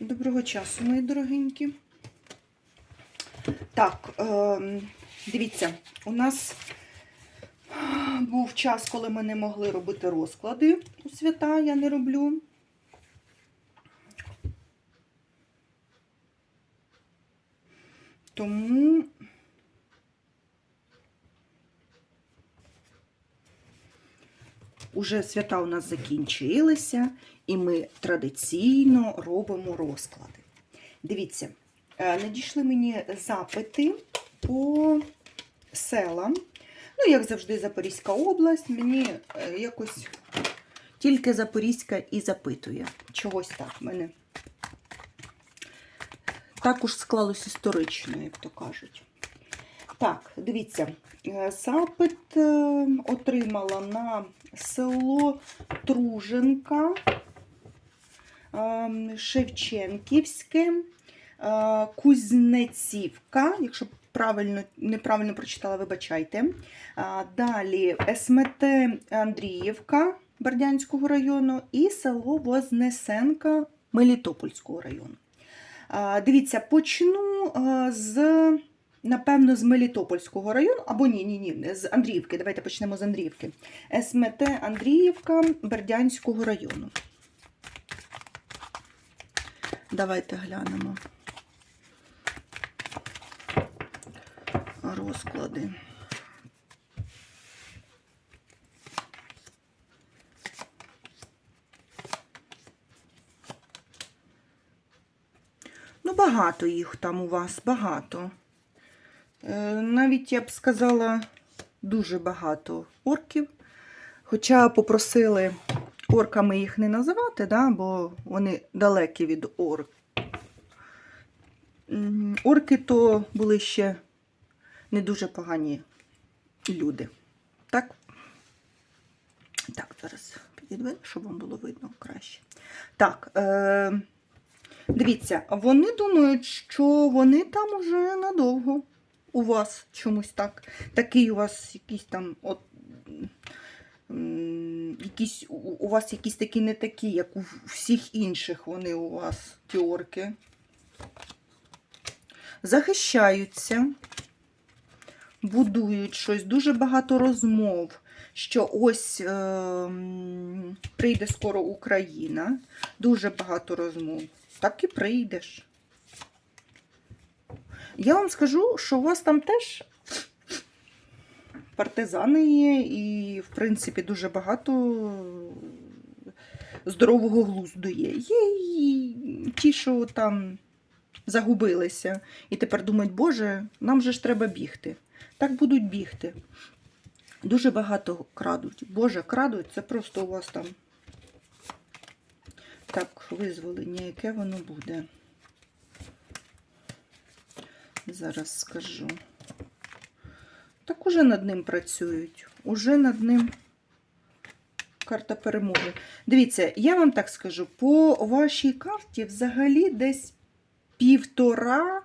Доброго часу, мої дорогенькі. Так, е, дивіться, у нас був час, коли ми не могли робити розклади у свята, я не роблю. Тому уже свята у нас закінчилися, і ми традиційно робимо розклади. Дивіться, е, надійшли мені запити по селам. Ну, як завжди, Запорізька область. Мені е, якось тільки Запорізька і запитує. Чогось так в мене. Також склалось історично, як то кажуть. Так, дивіться, е, запит отримала на село Труженка, е, Шевченківське, е, Кузнецівка, якщо правильно, неправильно прочитала, вибачайте. Далі СМТ Андріївка Бердянського району і село Вознесенка Мелітопольського району. Дивіться, почну з, напевно, з Мелітопольського району, або ні, ні, ні, з Андріївки. Давайте почнемо з Андріївки. СМТ Андріївка Бердянського району. Давайте глянемо. Розклади. Ну, багато їх там у вас, багато. Е, Навіть я б сказала, дуже багато орків. Хоча попросили орками їх не називати, да, бо вони далекі від орк. Орки то були ще не дуже погані люди. Так? Так, зараз підведу, щоб вам було видно краще. Так, е, дивіться, вони думають, що вони там уже надовго у вас чомусь так. Такий у вас якийсь там от. Якісь, у- вас якісь такі не такі, як у всіх інших вони у вас, ті орки. Захищаються, будують щось, дуже багато розмов, що ось е, прийде скоро Україна. Дуже багато розмов. Так і прийдеш. Я вам скажу, що у вас там теж партизани є, і, в принципі, дуже багато здорового глузду є. Є і ті, що там загубилися, і тепер думають, Боже, нам же ж треба бігти. Так будуть бігти. Дуже багато крадуть. Боже, крадуть, це просто у вас там. Так, визволення, яке воно буде. Зараз скажу. Так уже над ним працюють. Уже над ним карта перемоги. Дивіться, я вам так скажу, по вашій карті взагалі десь півтора,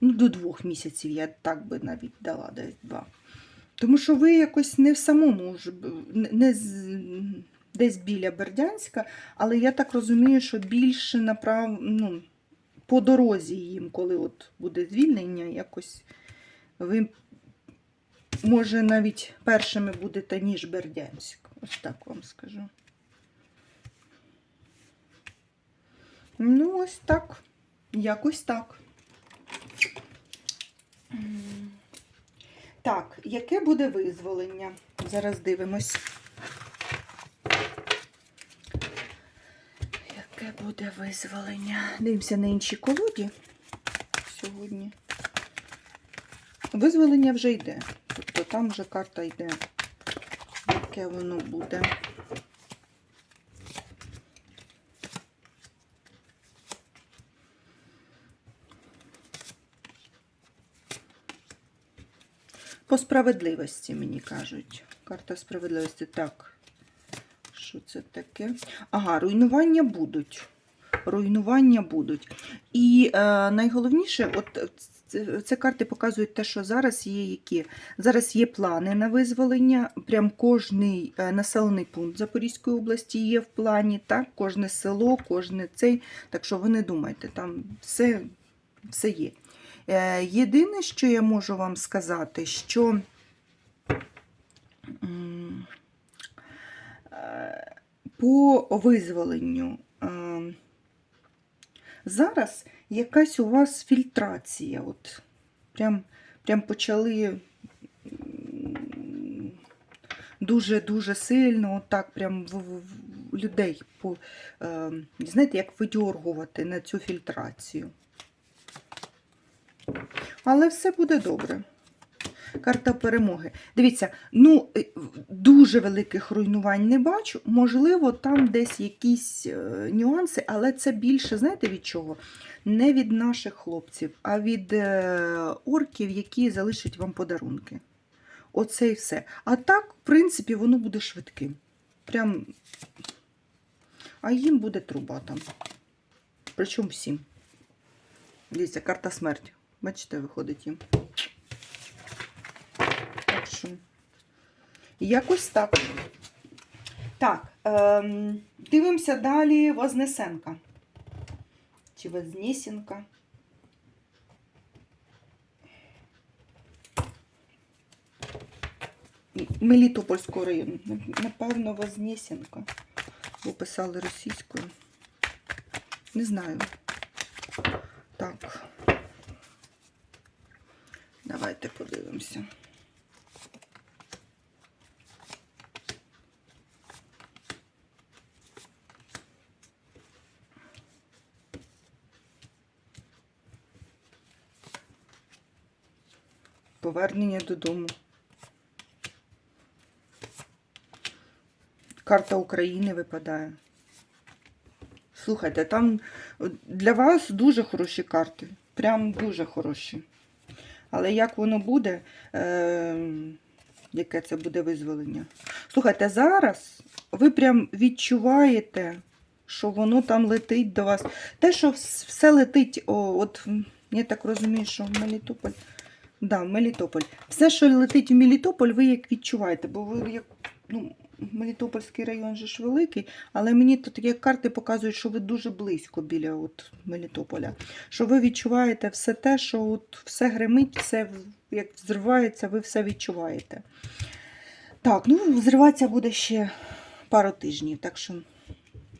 ну, до двох місяців, я так би навіть дала десь два. Тому що ви якось не в самому не- десь біля Бердянська, але я так розумію, що більше направ, ну, по дорозі їм, коли от буде звільнення, якось ви, може, навіть першими будете, ніж Бердянськ. Ось так вам скажу. Ну, ось так. Якось так. Так, яке буде визволення? Зараз дивимось. Яке буде визволення? Дивимося на іншій колоді сьогодні. Визволення вже йде. Тобто там вже карта йде. Яке воно буде. По справедливості, мені кажуть. Карта справедливості. Так. Що це таке? Ага, руйнування будуть. Руйнування будуть. І е, найголовніше, от це, карти показують те, що зараз є які. Зараз є плани на визволення. Прям кожний е, населений пункт Запорізької області є в плані, так? кожне село, кожне цей. Так що ви не думайте, там все, все є. Е, Єдине, що я можу вам сказати, що по визволенню. е, Зараз якась у вас фільтрація. От прям, прям почали дуже-дуже сильно, так прям в, в- в людей по, е, знаєте, як видьоргувати на цю фільтрацію. Але все буде добре. Карта перемоги. Дивіться, ну е, дуже великих руйнувань не бачу. Можливо, там десь якісь е, нюанси, але це більше, знаєте від чого? Не від наших хлопців, а від е, орків, які залишать вам подарунки. Оце і все. А так, в принципі, воно буде швидким. Прям. А їм буде труба там. Причому всім. Дивіться, карта смерті. Бачите, виходить їм. Так що, якось так. Так, ем, дивимося далі Вознесенка. Чи Вознесенка. Мелітопольського району. Напевно, Вознесенка. Бо писали російською. Не знаю. Так. Давайте подивимося. Повернення додому. Карта України випадає. Слухайте, там для вас дуже хороші карти. Прям дуже хороші. Але як воно буде, е, яке це буде визволення? Слухайте, зараз ви прям відчуваєте, що воно там летить до вас. Те, що все летить, о, от я так розумію, що в Мелітополь. Да, Мелітополь. Все, що летить в Мелітополь, ви як відчуваєте, бо ви як. Ну, Мелітопольський район же ж великий, але мені тут такі карти показують, що ви дуже близько біля от Мелітополя. Що ви відчуваєте все те, що от все гримить, все як взривається, ви все відчуваєте. Так, ну взриватися буде ще пару тижнів, так що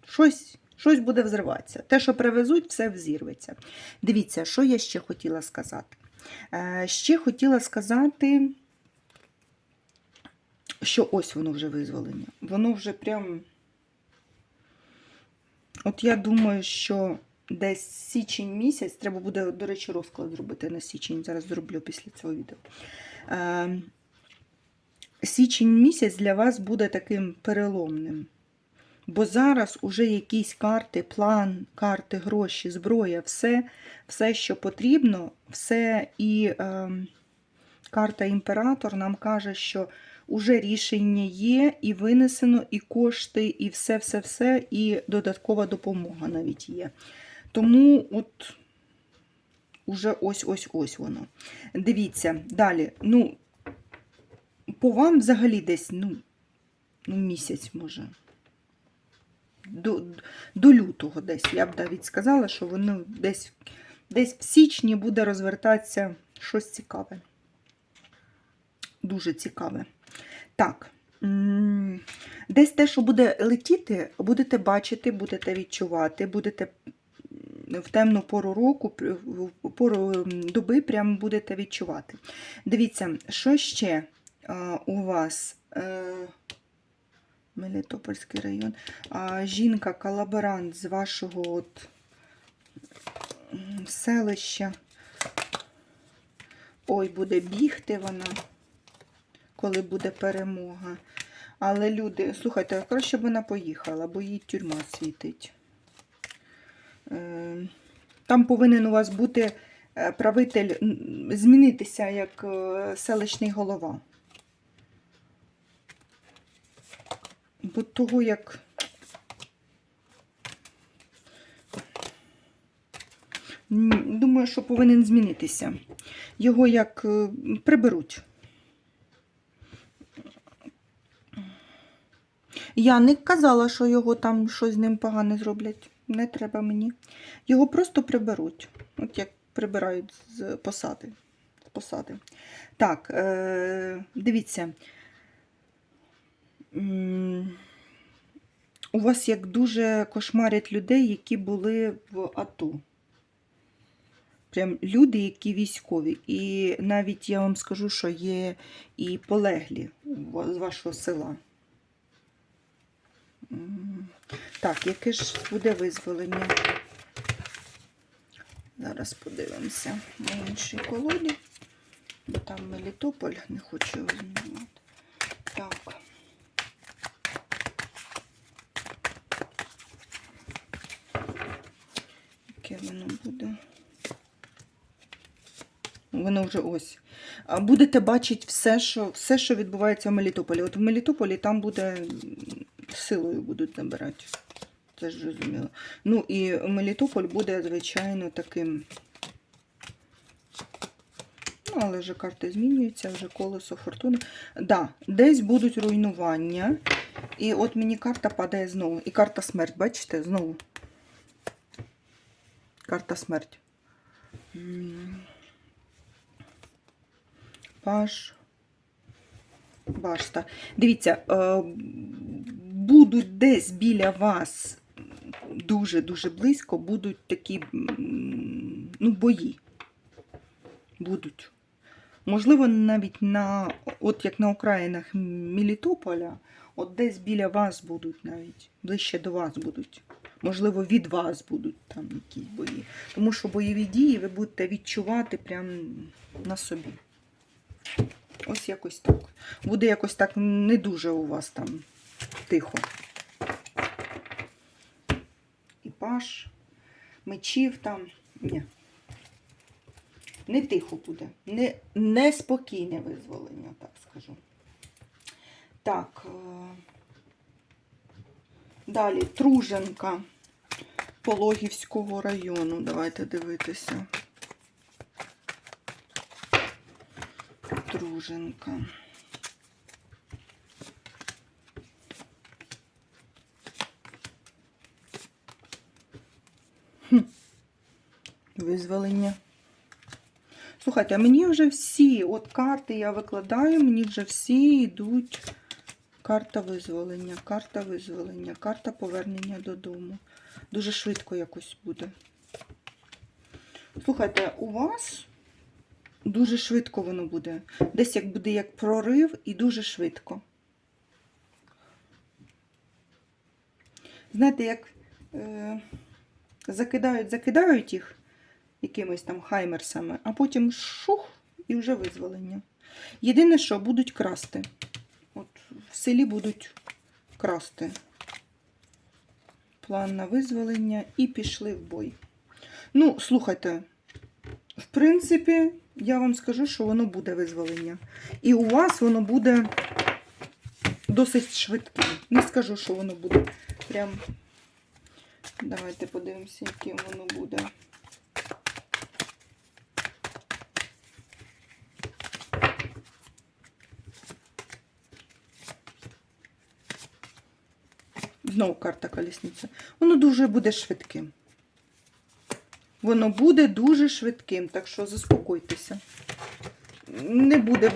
щось, щось буде взриватися. Те, що привезуть, все взірветься. Дивіться, що я ще хотіла сказати. Е, ще хотіла сказати, що ось воно вже визволення. Воно вже прям. От я думаю, що десь січень місяць, треба буде, до речі, розклад зробити на січень. Зараз зроблю після цього відео. Е, січень місяць для вас буде таким переломним. Бо зараз уже якісь карти, план, карти, гроші, зброя, все, все що потрібно, все і е, карта імператор нам каже, що уже рішення є, і винесено, і кошти, і все-все-все, і додаткова допомога навіть є. Тому от уже ось-ось-ось воно. Дивіться, далі. Ну, по вам взагалі десь, ну, ну місяць може. До, до лютого десь. Я б навіть сказала, що воно десь, десь в січні буде розвертатися щось цікаве. Дуже цікаве. Так. Десь те, що буде летіти, будете бачити, будете відчувати, будете в темну пору року, пору доби прямо будете відчувати. Дивіться, що ще у вас? Мелітопольський район. А, жінка, колаборант з вашого от, селища. Ой, буде бігти вона, коли буде перемога. Але люди, слухайте, краще б вона поїхала, бо їй тюрма світить. Е, Там повинен у вас бути е, правитель, змінитися як е, селищний голова. Бо того, як. думаю, що повинен змінитися. Його як е, приберуть. Я не казала, що його там щось з ним погане зроблять. Не треба мені. Його просто приберуть. От як прибирають з посади. З посади. Так, е- дивіться. У вас як дуже кошмарять людей, які були в АТО. Прям люди, які військові. І навіть я вам скажу, що є і полеглі з вашого села. Так, яке ж буде визволення? Зараз подивимося на іншій колоді, бо там Мелітополь, не хочу змінювати. Так. Яке воно буде? Воно вже ось. Будете бачити все, що, все, що відбувається в Мелітополі. От в Мелітополі там буде силою будуть забирати. Це ж зрозуміло. Ну і Мелітополь буде, звичайно, таким. Ну, але вже карти змінюються, вже колесо фортуни. Да, десь будуть руйнування. І от мені карта падає знову. І карта смерть, бачите, знову. Карта смерть. Паш. Башта. Дивіться, е, будуть десь біля вас дуже-дуже близько, будуть такі ну, бої. Будуть. Можливо, навіть на, от як на окраїнах Мелітополя, от десь біля вас будуть навіть, ближче до вас будуть. Можливо, від вас будуть там якісь бої. Тому що бойові дії ви будете відчувати прямо на собі. Ось якось так. Буде якось так не дуже у вас там тихо. І паш, мечів там. Ні. Не тихо буде. Не, неспокійне визволення, так скажу. Так. е, Далі Труженка Пологівського району. Давайте дивитися. Труженка. Хм. Визволення. Слухайте, а мені вже всі, от карти я викладаю, мені вже всі йдуть. Карта визволення, карта визволення, карта повернення додому. Дуже швидко якось буде. Слухайте, у вас дуже швидко воно буде. Десь як буде як прорив і дуже швидко. Знаєте, як е, закидають, закидають їх якимись там хаймерсами, а потім шух і вже визволення. Єдине, що будуть красти. От в селі будуть красти. План на визволення і пішли в бой. Ну, слухайте, в принципі, я вам скажу, що воно буде визволення. І у вас воно буде досить швидким. Не скажу, що воно буде прям. Давайте подивимося, яким воно буде. Знову карта колісниця. Воно дуже буде швидким. Воно буде дуже швидким, так що заспокойтеся. Не буде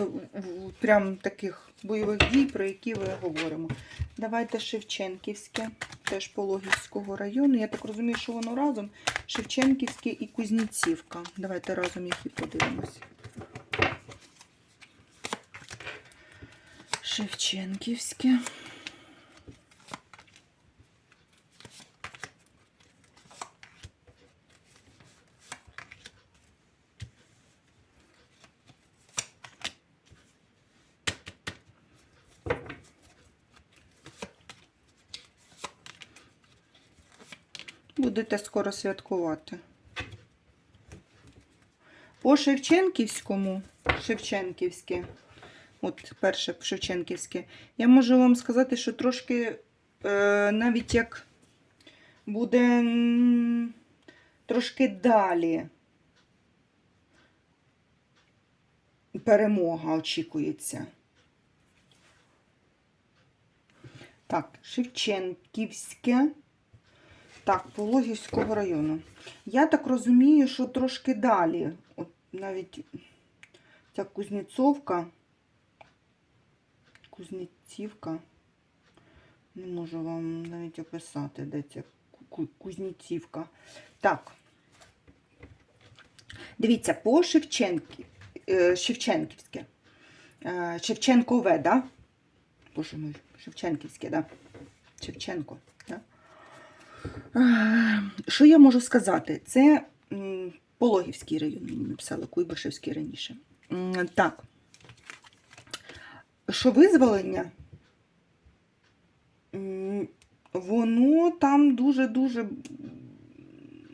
прям таких бойових дій, про які ви говоримо. Давайте Шевченківське, теж Пологівського району. Я так розумію, що воно разом. Шевченківське і Кузніцівка. Давайте разом їх і подивимось. Шевченківське. Будете скоро святкувати. По Шевченківському, Шевченківське, от перше Шевченківське, я можу вам сказати, що трошки е, навіть як буде трошки далі. Перемога очікується. Так, Шевченківське. Так, Пологівського району. Я так розумію, що трошки далі. От навіть ця Кузнєцовка. Кузнєцівка. Не можу вам навіть описати, де ця Ку- Кузнєцівка. Так. Дивіться, по Шевченки, е, Шевченківське. Е, Шевченкове, да? Боже мой, Шевченківське, да? Шевченко, Що я можу сказати? Це Пологівський район, мені написали, Куйбишевський раніше. Так. Що визволення? Воно там дуже-дуже,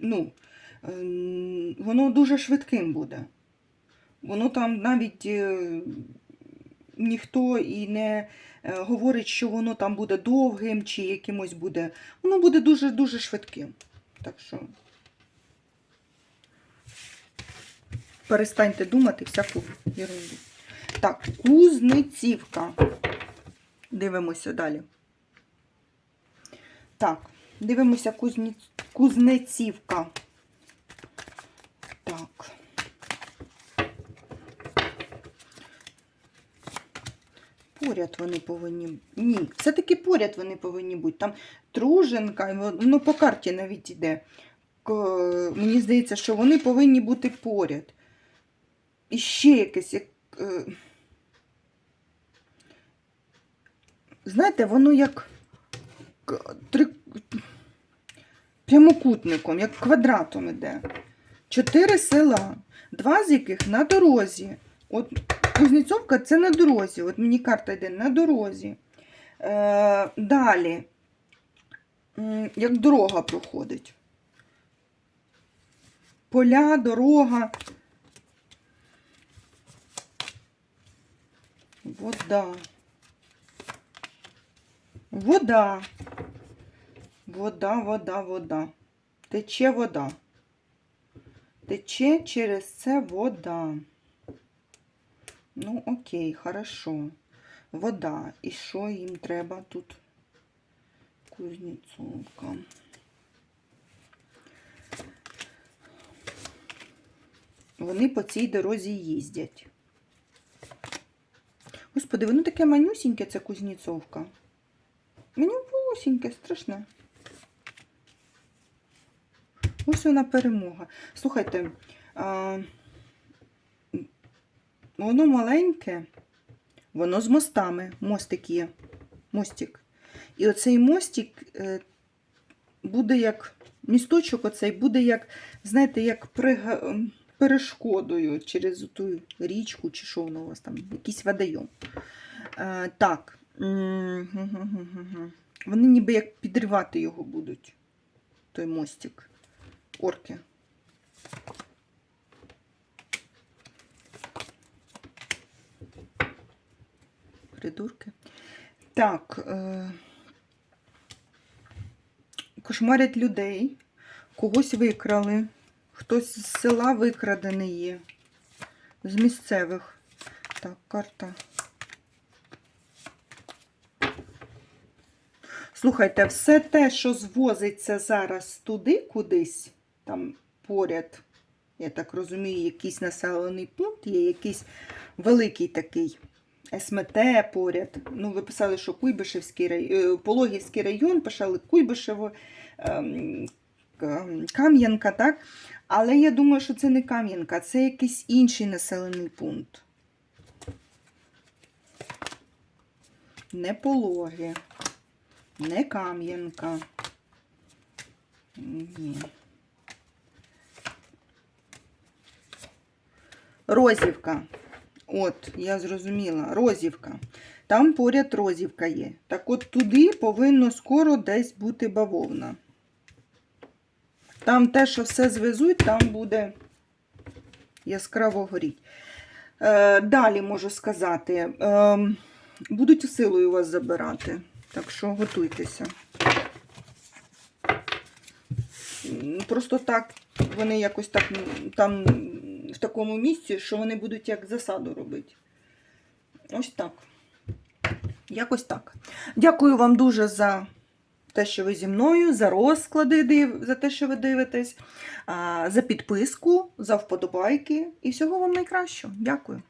ну, ем, воно дуже швидким буде. Воно там навіть е, ніхто і не е, говорить, що воно там буде довгим чи якимось буде. Воно буде дуже-дуже швидким. Так що перестаньте думати всяку ерунду. Так, Кузницівка. Дивимося далі. Так, дивимося. Кузнецівка. Так. Поряд вони повинні. Ні, все-таки поряд вони повинні бути. Там Труженка, воно по карті навіть іде. К- Мені здається, що вони повинні бути поряд. І ще якесь. Як... е, Знаєте, воно як три... прямокутником, як квадратом іде. Чотири села, два з яких на дорозі. От Кузнєцовка це на дорозі. От мені карта йде на дорозі. Е, далі, як дорога проходить. Поля, дорога. Вода. Вода. Вода, вода, вода. Тече вода. Тече через це вода. Ну, окей, хорошо. Вода. І що їм треба тут? Кузнєцовка. Вони по цій дорозі їздять. Господи, воно таке манюсіньке, це Кузнєцовка. Манюсіньке, страшне. Ось вона перемога. Слухайте, а, воно маленьке, воно з мостами. Мостик є. Мостик. І оцей мостик е, буде як місточок, оцей буде як, знаєте, як прига- перешкодою через ту річку, чи що воно у вас там, якийсь водойом. Е, так. Вони ніби як підривати його будуть, той мостик. Орки. Придурки. Так. Е... Кошмарять людей. Когось викрали. Хтось з села викрадений є. З місцевих. Так, карта. Слухайте, все те, що звозиться зараз туди, кудись, там поряд, я так розумію, якийсь населений пункт, є якийсь великий такий СМТ поряд. Ну, ви писали, що Куйбишевський район, Пологівський район, писали Куйбишево, ем, Кам'янка, так? Але я думаю, що це не Кам'янка, це якийсь інший населений пункт. Не пологи. Не Кам'янка. Ні. Розівка. От, я зрозуміла. Розівка. Там поряд розівка є. Так от туди повинно скоро десь бути бавовна. Там те, що все звезуть, там буде яскраво горіть. Е, далі можу сказати. Е, будуть силою вас забирати. Так що готуйтеся. Просто так вони якось так там в такому місці, що вони будуть як засаду робити. Ось так. Якось так. Дякую вам дуже за те, що ви зі мною, за розклади, за те, що ви дивитесь, за підписку, за вподобайки. І всього вам найкращого. Дякую.